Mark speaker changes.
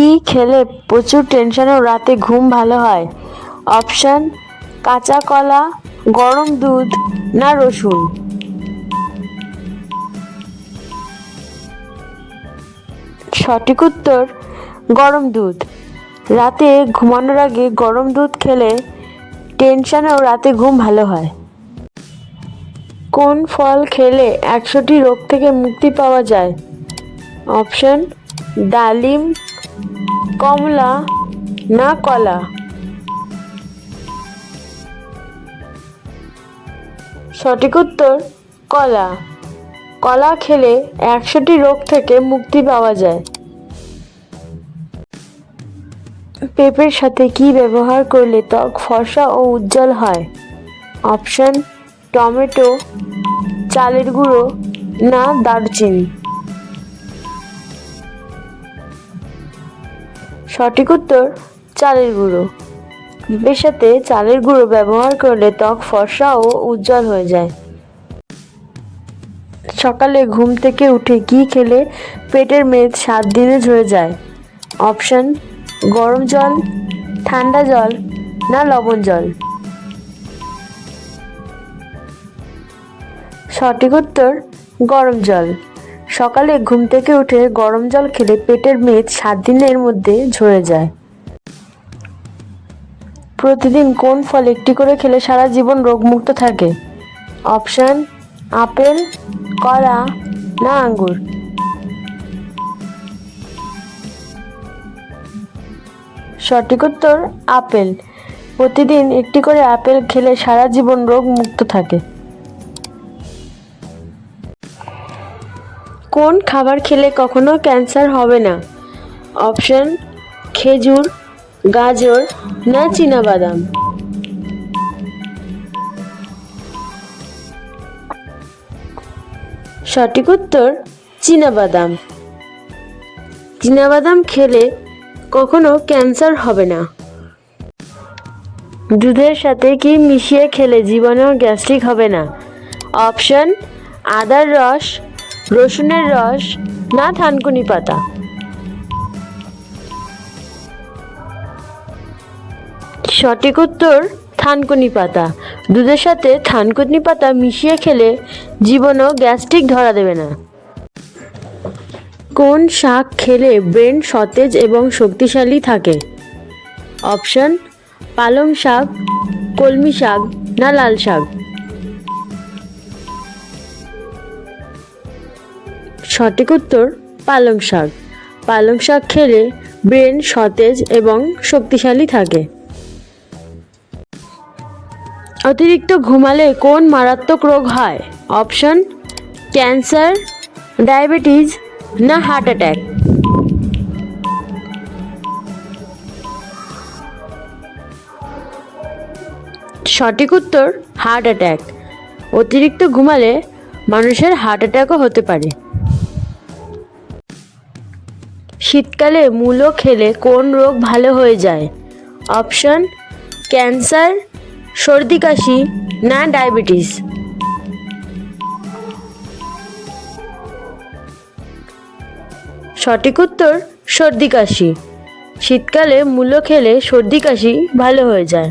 Speaker 1: কি খেলে প্রচুর টেনশনেও রাতে ঘুম ভালো হয়? অপশান কাঁচা কলা, গরম দুধ না রসুন? সঠিক উত্তর, গরম দুধ। রাতে ঘুমানোর আগে গরম দুধ খেলে টেনশনেও রাতে ঘুম ভালো হয়। কোন ফল খেলে একশোটি রোগ থেকে মুক্তি পাওয়া যায়? অপশন ডালিম কমলা, না কলা? সঠিক উত্তর, কলা। কলা খেলে একশোটি রোগ থেকে মুক্তি পাওয়া যায়। পেঁপের সাথে কি ব্যবহার করলে ত্বক ফর্সা ও উজ্জ্বল হয়? অপশন, টমেটো, চালের গুঁড়ো, না দারচিনি। সঠিক উত্তর, চালের গুঁড়ো। পেঁপের সাথে চালের গুঁড়ো ব্যবহার করলে ত্বক ফর্সা ও উজ্জ্বল হয়ে যায়। সকালে ঘুম থেকে উঠে কি খেলে পেটের মেদ সাত দিনে ঝরে যায়। অপশন, গরম জল, ঠান্ডা জল না লবণ জল। সঠিক উত্তর, গরম জল। সকালে ঘুম থেকে উঠে গরম জল খেলে পেটের মেদ সাত দিনের মধ্যে ঝরে যায়। প্রতিদিন কোন ফল একটি করে খেলে সারা জীবন রোগমুক্ত থাকে? অপশান, আপেল, কলা না আঙ্গুর? সঠিক উত্তর, আপেল। প্রতিদিন একটি করে আপেল খেলে সারা জীবন রোগ মুক্ত থাকে। কোন খাবার খেলে কখনো ক্যান্সার হবে না? অপশন, খেজুর, গাজর না বাদাম সঠিক উত্তর বাদাম বাদাম খেলে কখনো ক্যান্সার হবে না। দুধের সাথে কি মিশিয়ে খেলে জীবনেও গ্যাস্ট্রিক হবে না? অপশন, আদার রস রসুনের রস না থানকুনি পাতা। সঠিক উত্তর, থানকুনি পাতা। দুধের সাথে থানকুনি পাতা মিশিয়ে খেলে জীবনও গ্যাস্ট্রিক ধরা দেবে না। কোন শাক খেলে ব্রেন সতেজ এবং শক্তিশালী থাকে? অপশন, পালং শাক, কলমি শাক না লাল শাক? সঠিক উত্তর, পালং শাক। পালং শাক খেলে ব্রেন সতেজ এবং শক্তিশালী থাকে। অতিরিক্ত ঘুমালে কোন মারাত্মক রোগ হয়? অপশন, ক্যান্সার, ডায়াবেটিস না হার্ট অ্যাটাক। সঠিক উত্তর, হার্ট অ্যাটাক। অতিরিক্ত ঘুমালে মানুষের হার্ট অ্যাটাকও হতে পারে। শীতকালে মূলো খেলে কোন রোগ ভালো হয়ে যায়? অপশন, ক্যান্সার, সর্দি কাশি না ডায়াবেটিস। সঠিক উত্তর, সর্দি কাশি। শীতকালে মূলো খেলে সর্দি কাশি ভালো হয়ে যায়।